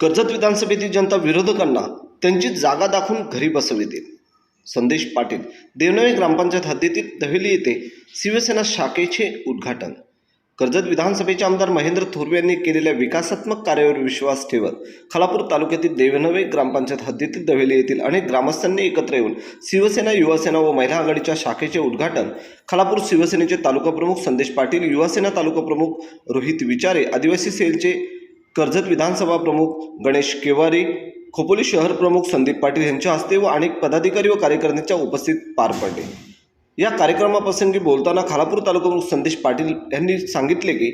कर्जत विधानसभेतील जनता विरोधकांना त्यांची जागा दाखवून घरी बसवितील संदेश पाटील देवनवे ग्रामपंचायत हद्दीतील दहेली येथे शिवसेना शाखेचे उद्घाटन. कर्जत विधानसभेचे आमदार महेंद्र थोरवे यांनी केलेल्या विकासात्मक कार्यावर विश्वास ठेवत खालापूर तालुक्यातील देवनवे ग्रामपंचायत हद्दीतील दहेली येथील अनेक ग्रामस्थांनी एकत्र येऊन शिवसेना युवासेना व महिला आघाडीच्या शाखेचे उद्घाटन खालापूर शिवसेनेचे तालुका प्रमुख संदेश पाटील युवासेना तालुका प्रमुख रोहित विचारे आदिवासी सेलचे कर्जत विधानसभा प्रमुख गणेश केवारी खोपोली शहर प्रमुख संदीप पाटील यांच्या हस्ते व अनेक पदाधिकारी व कार्यकर्त्यांच्या उपस्थित पार पडले. या कार्यक्रमाप्रसंगी बोलताना खालापूर तालुका प्रमुख संदेश पाटील यांनी सांगितले की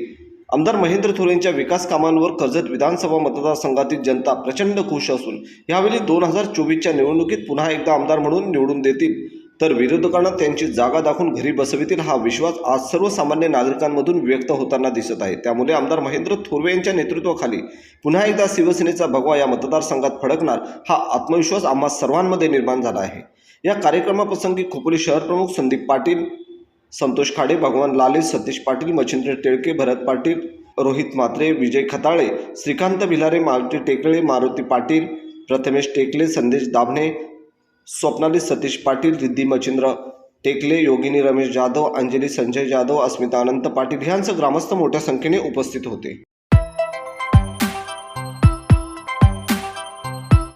आमदार महेंद्र थोरे यांच्या विकास कामांवर कर्जत विधानसभा मतदारसंघातील जनता प्रचंड खुश असून यावेळी दोन हजार चोवीसच्या निवडणुकीत पुन्हा एकदा आमदार म्हणून निवडून देतील तर विरोधकांना त्यांची जागा दाखवून घरी बसवितील हा विश्वास आज सर्वसामान्य नागरिकांमधून व्यक्त होताना दिसत आहे. त्यामुळे आमदार महेंद्र थोरवे यांच्या नेतृत्वाखाली पुन्हा एकदा शिवसेनेचा भगवा या मतदारसंघात फडकणार हा आत्मविश्वास आम्हा सर्वांमध्ये निर्माण झाला आहे. या कार्यक्रमाप्रसंगी खोपोली शहर प्रमुख संदीप पाटील संतोष खाडे भगवान लाले सतीश पाटील मच्छिंद्र टिळके भरत पाटील रोहित म्हात्रे विजय खताळे श्रीकांत भिलारे मारुती टेकळे मारुती पाटील प्रथमेश टेकले संदेश दाभणे स्वप्नाली सतीश पाटील रिद्धी मच्छिंद्र टेकले योगिनी रमेश जाधव अंजली संजय जाधव अस्मिता अनंत पाटील ह्यांसह ग्रामस्थ मोठ्या संख्येने उपस्थित होते.